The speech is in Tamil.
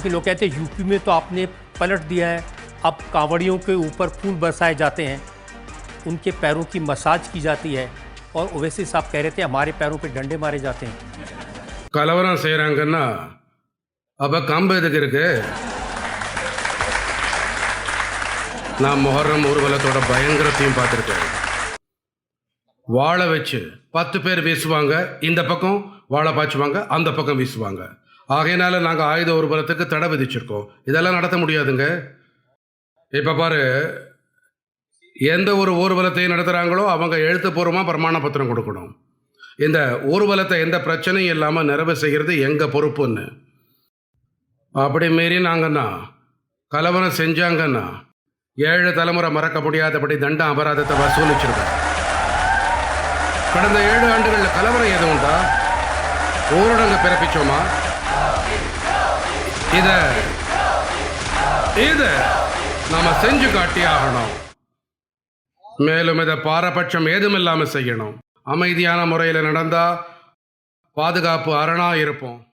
कि लोग कहते हैं यूपी में तो आपने पलट दिया है अब कांवड़ियों के ऊपर फूल बरसाए जाते हैं उनके पैरों की मसाज की जाती है और ओवैसी साहब कह रहे थे हमारे पैरों पे डंडे मारे जाते हैं கலவரம் செய்கிறாங்கன்னா அப்போ கம்பு எதுக்கு இருக்கு நான் மொஹர்ரம் ஊர்வலத்தோட பயங்கரத்தையும் பார்த்துருக்கேன் வாழை வச்சு பத்து பேர் வீசுவாங்க இந்த பக்கம் வாழை பாய்ச்சுவாங்க அந்த பக்கம் வீசுவாங்க ஆகையினால நாங்கள் ஆயுத ஊர்வலத்துக்கு தடை விதிச்சிருக்கோம். இதெல்லாம் நடத்த முடியாதுங்க. இப்போ பாரு எந்த ஒரு ஊர்வலத்தையும் நடத்துகிறாங்களோ அவங்க எழுத்துப்பூர்வமாக பிரமாண பத்திரம் கொடுக்கணும். இந்த ஊர்வலத்தை எந்த பிரச்சனையும் இல்லாமல் நிறைவு செய்கிறது எங்கள் பொறுப்புன்னு. அப்படி மீறி நாங்கன்னா கலவரம் செஞ்சாங்கன்னா ஏழு தலைமுறை மறக்க முடியாதபடி தண்ட அபராதத்தை வசூலிச்சிருக்கோம். கடந்த ஏழு ஆண்டுகளில் கலவரம் எதுவும் உண்டா ஊரடங்கு பிறப்பிச்சோமா? இதை இதை நாம செஞ்சு காட்டி ஆகணும். மேலும் இதை பாரபட்சம் ஏதுமில்லாமல் செய்யணும். அமைதியான முறையில் நடந்தா பாதுகாப்பு அரணா இருப்போம்.